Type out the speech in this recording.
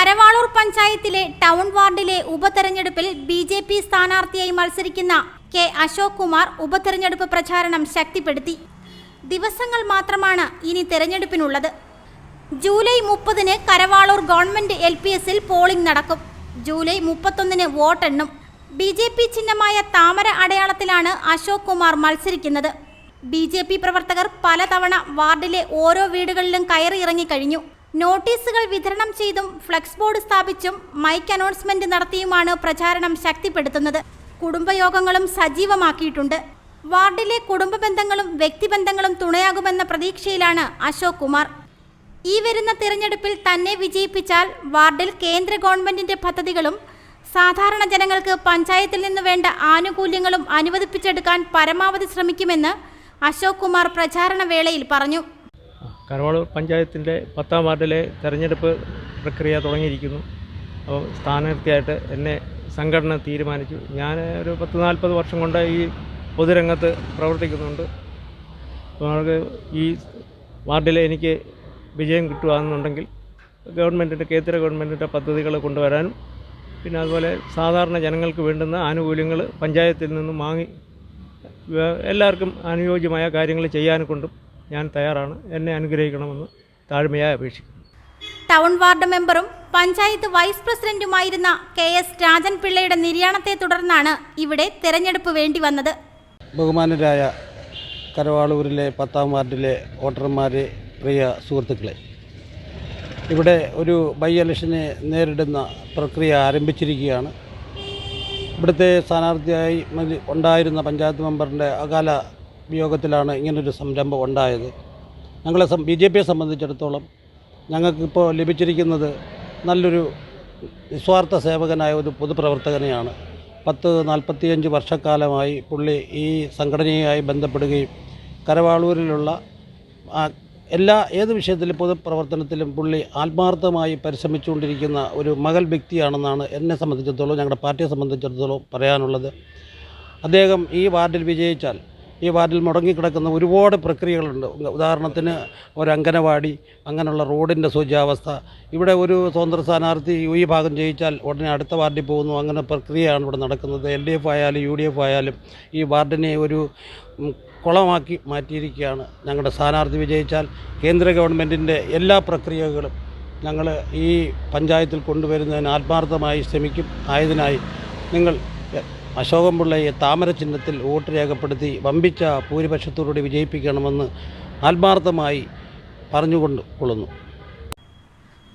കരവാളൂർ പഞ്ചായത്തിലെ ടൗൺ വാർഡിലെ ഉപതെരഞ്ഞെടുപ്പിൽ ബി ജെ പി സ്ഥാനാർത്ഥിയായി മത്സരിക്കുന്ന കെ അശോക് കുമാർ ഉപതെരഞ്ഞെടുപ്പ് പ്രചാരണം ശക്തിപ്പെടുത്തി. ദിവസങ്ങൾ മാത്രമാണ് ഇനി തെരഞ്ഞെടുപ്പിനുള്ളത്. ജൂലൈ മുപ്പതിന് കരവാളൂർ ഗവൺമെന്റ് എൽ പി എസിൽ പോളിംഗ് നടക്കും. ജൂലൈ മുപ്പത്തൊന്നിന് വോട്ടെണ്ണും. ബി ജെ പി ചിഹ്നമായ താമര അടയാളത്തിലാണ് അശോക് കുമാർ മത്സരിക്കുന്നത്. ബി ജെ പി പ്രവർത്തകർ പലതവണ വാർഡിലെ ഓരോ വീടുകളിലും കയറി ഇറങ്ങിക്കഴിഞ്ഞു. നോട്ടീസുകൾ വിതരണം ചെയ്തും ഫ്ലെക്സ് ബോർഡ് സ്ഥാപിച്ചും മൈക്ക് അനൗൺസ്മെന്റ് നടത്തിയുമാണ് പ്രചാരണം ശക്തിപ്പെടുത്തുന്നത്. കുടുംബയോഗങ്ങളും സജീവമാക്കിയിട്ടുണ്ട്. വാർഡിലെ കുടുംബ ബന്ധങ്ങളും വ്യക്തിബന്ധങ്ങളും തുണയാകുമെന്ന പ്രതീക്ഷയിലാണ് അശോക് കുമാർ. ഈ വരുന്ന തിരഞ്ഞെടുപ്പിൽ തന്നെ വിജയിപ്പിച്ചാൽ വാർഡിൽ കേന്ദ്ര ഗവൺമെന്റിന്റെ പദ്ധതികളും സാധാരണ ജനങ്ങൾക്ക് പഞ്ചായത്തിൽ നിന്ന് വേണ്ട ആനുകൂല്യങ്ങളും അനുവദിപ്പിച്ചെടുക്കാൻ പരമാവധി ശ്രമിക്കുമെന്ന് അശോക് കുമാർ പ്രചാരണ വേളയിൽ പറഞ്ഞു. കരവാളൂർ പഞ്ചായത്തിന്റെ പത്താം വാർഡിലെ തെരഞ്ഞെടുപ്പ് പ്രക്രിയ തുടങ്ങിയിരിക്കുന്നു. അപ്പോൾ സ്ഥാനാർത്ഥിയായിട്ട് എന്നെ സംഘടന തീരുമാനിച്ചു. ഞാൻ ഒരു പത്ത് നാൽപ്പത് വർഷം കൊണ്ട് ഈ പൊതുരംഗത്ത് പ്രവർത്തിക്കുന്നുണ്ട്. അപ്പോൾ ഈ വാർഡിൽ എനിക്ക് വിജയം കിട്ടുകയെന്നുണ്ടെങ്കിൽ ഗവൺമെന്റിന്റെ കേന്ദ്ര ഗവൺമെന്റിന്റെ പദ്ധതികൾ കൊണ്ടുവരാനും പിന്നെ അതുപോലെ സാധാരണ ജനങ്ങൾക്ക് വേണ്ടുന്ന ആനുകൂല്യങ്ങൾ പഞ്ചായത്തിൽ നിന്നും വാങ്ങി എല്ലാവർക്കും അനുയോജ്യമായ കാര്യങ്ങൾ ചെയ്യാനും കൊണ്ടും ഞാൻ തയ്യാറാണ്. എന്നെ അനുഗ്രഹിക്കണമെന്ന് താഴ്മയായി അപേക്ഷിക്കുന്നു. ടൗൺ വാർഡ് മെമ്പറും പഞ്ചായത്ത് വൈസ് പ്രസിഡന്റുമായിരുന്ന കെ എസ് രാജൻ പിള്ളയുടെ നിര്യാണത്തെ തുടർന്നാണ് ഇവിടെ തെരഞ്ഞെടുപ്പ് വേണ്ടി വന്നത്. ബഹുമാനരായ കരവാളൂരിലെ പത്താം വാർഡിലെ വോട്ടർമാരെ പ്രിയ സുഹൃത്തുക്കളെ ഇവിടെ ഒരു ബൈ ഇലക്ഷനെ നേരിടുന്ന പ്രക്രിയ ആരംഭിച്ചിരിക്കുകയാണ്. ഇവിടുത്തെ സ്ഥാനാർത്ഥിയായി ഉണ്ടായിരുന്ന പഞ്ചായത്ത് മെമ്പറിന്റെ അകാല വിയോഗത്തിലാണ് ഇങ്ങനൊരു സംരംഭം ഉണ്ടായത്. ഞങ്ങളെ ബി ജെ പിയെ സംബന്ധിച്ചിടത്തോളം ഞങ്ങൾക്കിപ്പോൾ ലഭിച്ചിരിക്കുന്നത് നല്ലൊരു നിസ്വാർത്ഥ സേവകനായ ഒരു പൊതുപ്രവർത്തകനെയാണ്. പത്ത് നാൽപ്പത്തിയഞ്ച് വർഷക്കാലമായി പുള്ളി ഈ സംഘടനയുമായി ബന്ധപ്പെടുകയും കരവാളൂരിലുള്ള എല്ലാ ഏത് വിഷയത്തിലും പൊതുപ്രവർത്തനത്തിലും പുള്ളി ആത്മാർത്ഥമായി പരിശ്രമിച്ചുകൊണ്ടിരിക്കുന്ന ഒരു മകൾ വ്യക്തിയാണെന്നാണ് എന്നെ സംബന്ധിച്ചിടത്തോളം ഞങ്ങളുടെ പാർട്ടിയെ സംബന്ധിച്ചിടത്തോളം പറയാനുള്ളത്. അദ്ദേഹം ഈ വാർഡിൽ വിജയിച്ചാൽ ഈ വാർഡിൽ മുടങ്ങിക്കിടക്കുന്ന ഒരുപാട് പ്രക്രിയകളുണ്ട്. ഉദാഹരണത്തിന് ഒരു അങ്കനവാടി അങ്ങനെയുള്ള റോഡിന്റെ ശുചിയാവസ്ഥ. ഇവിടെ ഒരു സ്വതന്ത്ര സ്ഥാനാർത്ഥി ഈ ഭാഗം ജയിച്ചാൽ ഉടനെ അടുത്ത വാർഡിൽ പോകുന്നു. അങ്ങനെ പ്രക്രിയയാണ് ഇവിടെ നടക്കുന്നത്. എൽ ഡി എഫ് ആയാലും യു ഡി എഫ് ആയാലും ഈ വാർഡിനെ ഒരു കുളമാക്കി മാറ്റിയിരിക്കുകയാണ്. ഞങ്ങളുടെ സ്ഥാനാർത്ഥി വിജയിച്ചാൽ കേന്ദ്ര ഗവൺമെന്റിന്റെ എല്ലാ പ്രക്രിയകളും ഞങ്ങൾ ഈ പഞ്ചായത്തിൽ കൊണ്ടുവരുന്നതിന് ആത്മാർത്ഥമായി ശ്രമിക്കും. ആയതിനായി നിങ്ങൾ അശോകം പിള്ളയെ താമര ചിഹ്നത്തിൽ വോട്ട് രേഖപ്പെടുത്തി വമ്പിച്ച ഭൂരിപക്ഷത്തോടുകൂടി വിജയിപ്പിക്കണമെന്ന് ആത്മാർത്ഥമായി പറഞ്ഞുകൊണ്ട് കൊള്ളുന്നു